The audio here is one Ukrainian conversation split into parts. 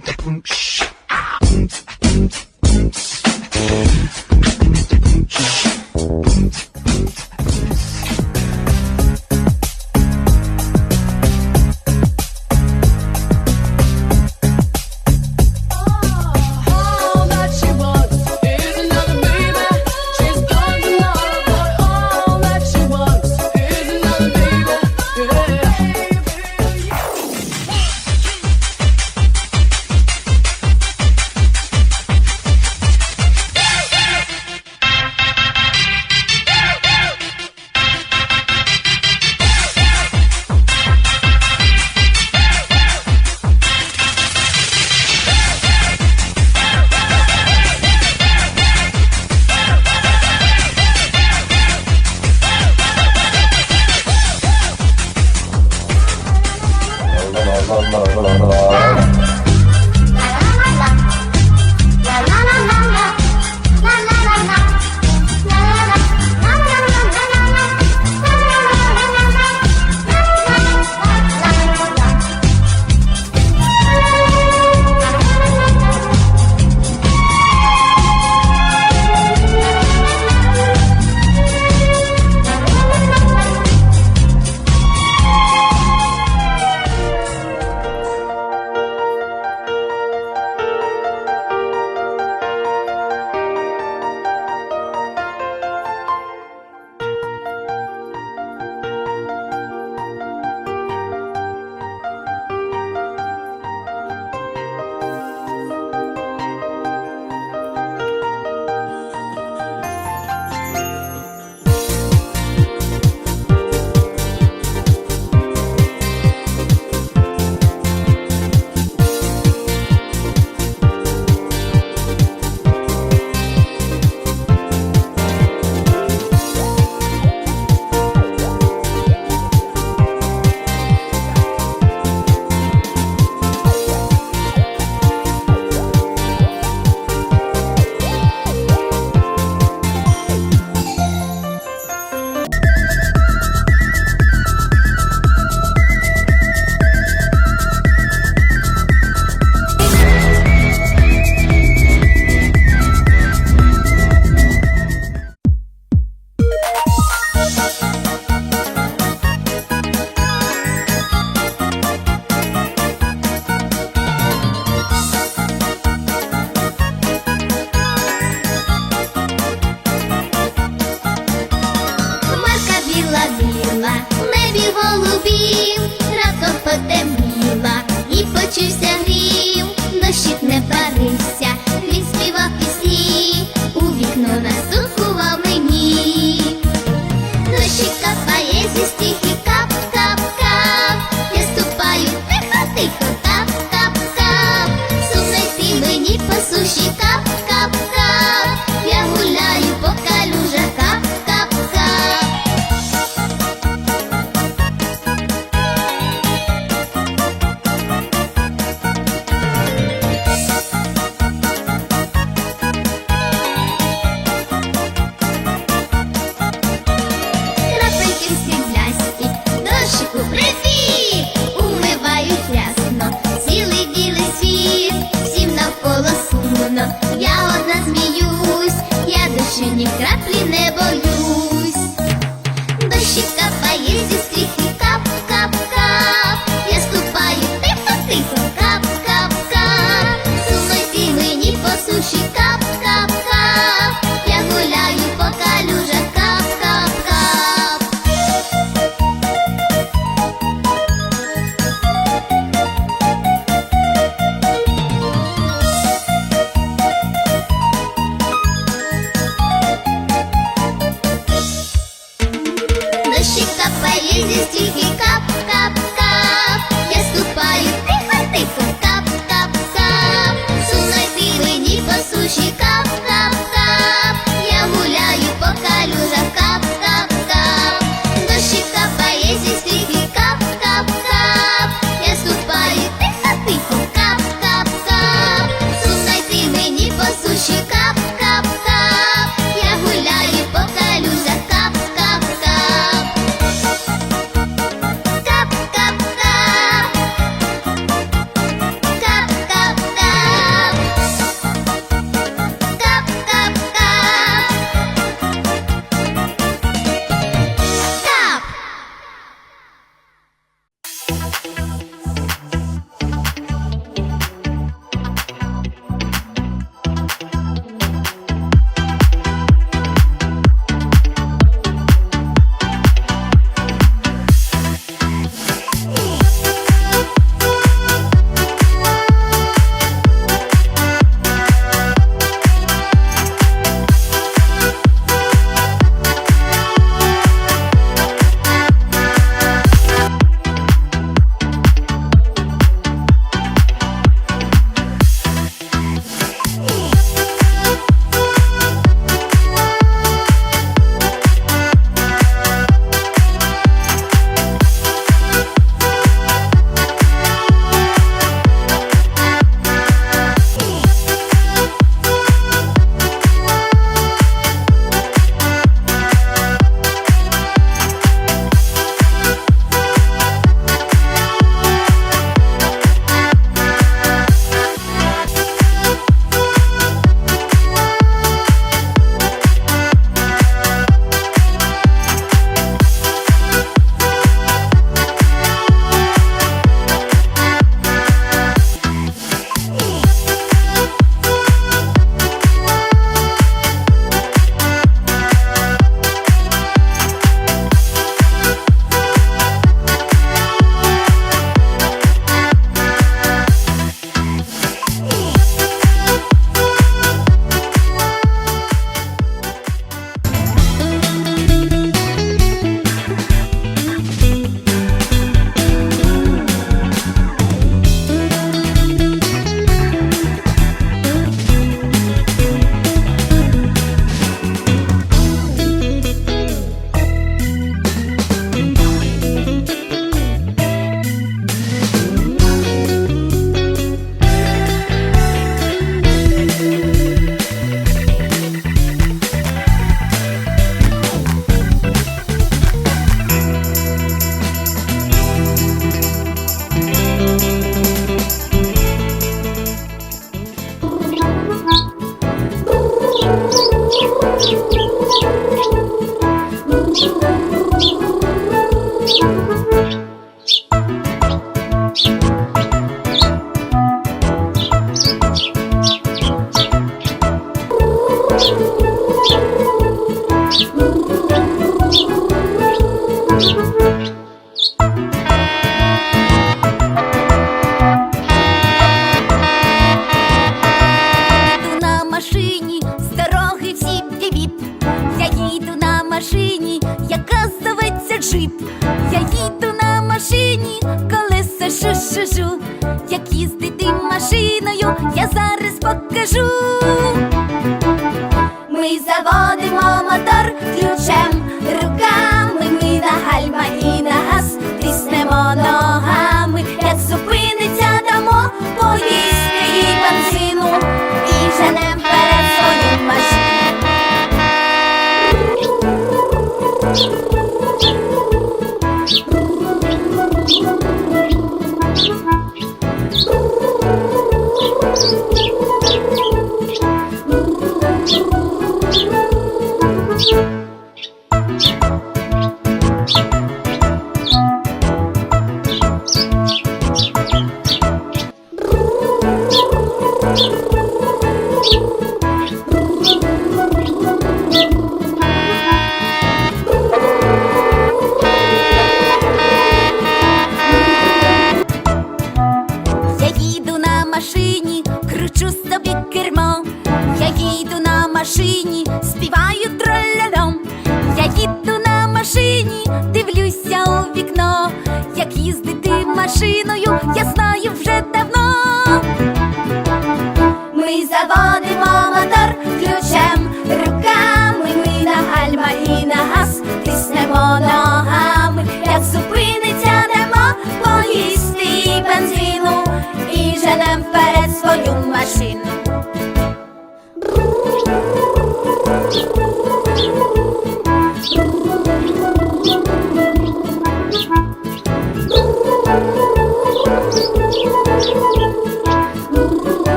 boom, boom, shh, ah, boom, boom. Кап, кап, кап.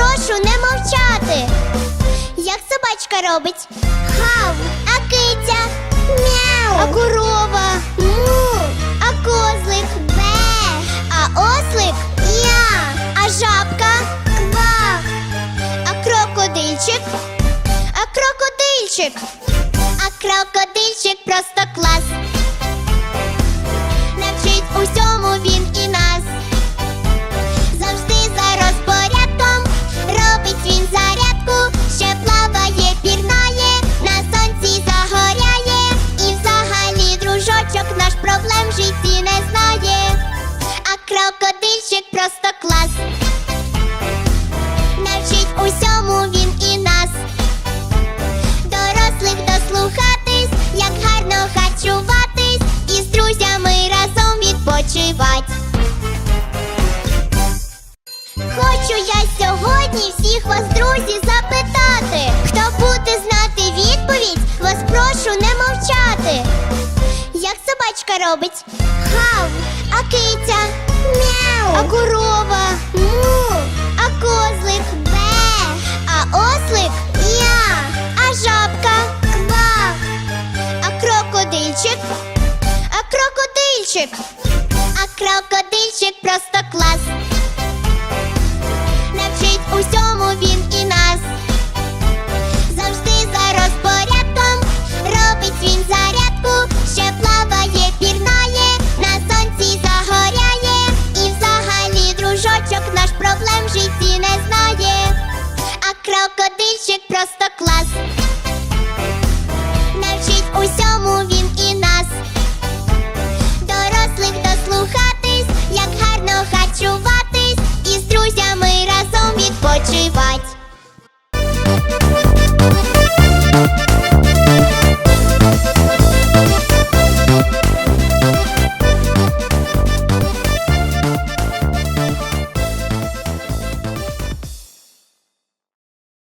Прошу не мовчати. Як собачка робить? Хав, а киця? Мяу, а корова? Му, а козлик? Бе, а ослик? Я, а жабка? Ква, а крокодильчик? А крокодильчик? А крокодильчик просто клас. Хочу я сьогодні всіх вас, друзі, запитати. Хто буде знати відповідь, вас прошу не мовчати. Як собачка робить? Хав, а киця? Мяу, а корова? Му, а козлик? Бе, а ослик? Я, а жабка? Ква, а крокодильчик? А крокодильчик? А крокодильчик просто клас.